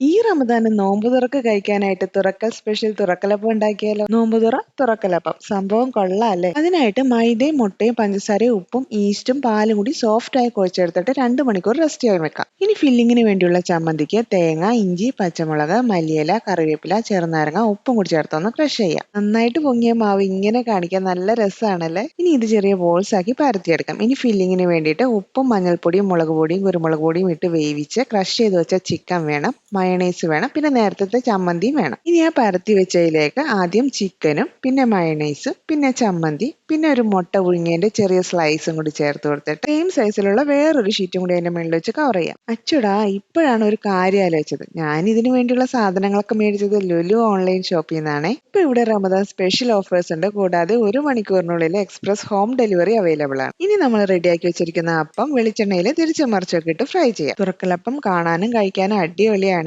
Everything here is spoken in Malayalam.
ഈ റമദാന് നോമ്പ് തുറക്ക് കഴിക്കാനായിട്ട് തുറക്കൽ സ്പെഷ്യൽ തുറക്കലപ്പം ഉണ്ടാക്കിയാലോ? നോമ്പ് തുറ തുറക്കലപ്പം. സംഭവം കൊള്ളാല്ലേ? അതിനായിട്ട് മൈദയും മുട്ടയും പഞ്ചസാരയും ഉപ്പും ഈസ്റ്റും പാലും കൂടി സോഫ്റ്റ് ആയി കുഴച്ചെടുത്തിട്ട് രണ്ട് മണിക്കൂർ റെസ്റ്റ് ചെയ്യാൻ വെക്കാം. ഇനി ഫില്ലിങ്ങിന് വേണ്ടിയുള്ള ചമ്മന്തിക്ക് തേങ്ങ ഇഞ്ചി പച്ചമുളക് മല്ലിയില കറിവേപ്പില ചെറുനാരങ്ങ ഉപ്പും കൂടി ചേർത്തൊന്ന് ക്രഷ് ചെയ്യാം. നന്നായിട്ട് പൊങ്ങിയ മാവ് ഇങ്ങനെ കാണിക്കാൻ നല്ല രസമാണല്ലേ ഇനി ഇത് ചെറിയ ബോൾസ് ആക്കി പരത്തിയെടുക്കാം. ഇനി ഫില്ലിങ്ങിന് വേണ്ടിയിട്ട് ഉപ്പും മഞ്ഞൾപ്പൊടിയും മുളക് പൊടിയും കുരുമുളക് പൊടിയും ഇട്ട് വേവിച്ച് ക്രഷ് ചെയ്ത് വെച്ച ചിക്കൻ വേണം. മയണൈസ് വേണം പിന്നെ നേരത്തെ ചമ്മന്തിയും വേണം. ഇനി ആ പരത്തി വെച്ചതിലേക്ക് ആദ്യം ചിക്കനും പിന്നെ മയണൈസും പിന്നെ ചമ്മന്തി പിന്നെ ഒരു മുട്ട പുഴുങ്ങിയതിന്റെ ചെറിയ സ്ലൈസും കൂടി ചേർത്ത് കൊടുത്തിട്ട് സെയിം സൈസിലുള്ള വേറൊരു ഷീറ്റും കൂടി അതിന്റെ മുകളിൽ വെച്ച് കവർ ചെയ്യാം. അച്ചുടാ ഇപ്പോഴാണ് ഒരു കാര്യം ആലോചിച്ചത്. ഞാൻ ഇതിനു വേണ്ടിയുള്ള സാധനങ്ങളൊക്കെ മേടിച്ചത് ലുലു ഓൺലൈൻ ഷോപ്പിൽ നിന്നാണ്. ഇപ്പൊ ഇവിടെ റമദാൻ സ്പെഷ്യൽ ഓഫേഴ്സ് ഉണ്ട് കൂടാതെ ഒരു മണിക്കൂറിനുള്ളിൽ എക്സ്പ്രസ് ഹോം ഡെലിവറി അവൈലബിൾ ആണ്. ഇനി നമ്മൾ റെഡിയാക്കി വെച്ചിരിക്കുന്ന അപ്പം വെളിച്ചെണ്ണയിൽ തിരിച്ചു മറിച്ചൊക്കെ ഇട്ട് ഫ്രൈ ചെയ്യാം. തുറക്കലപ്പം കാണാനും കഴിക്കാനും അടിപൊളിയാണ്.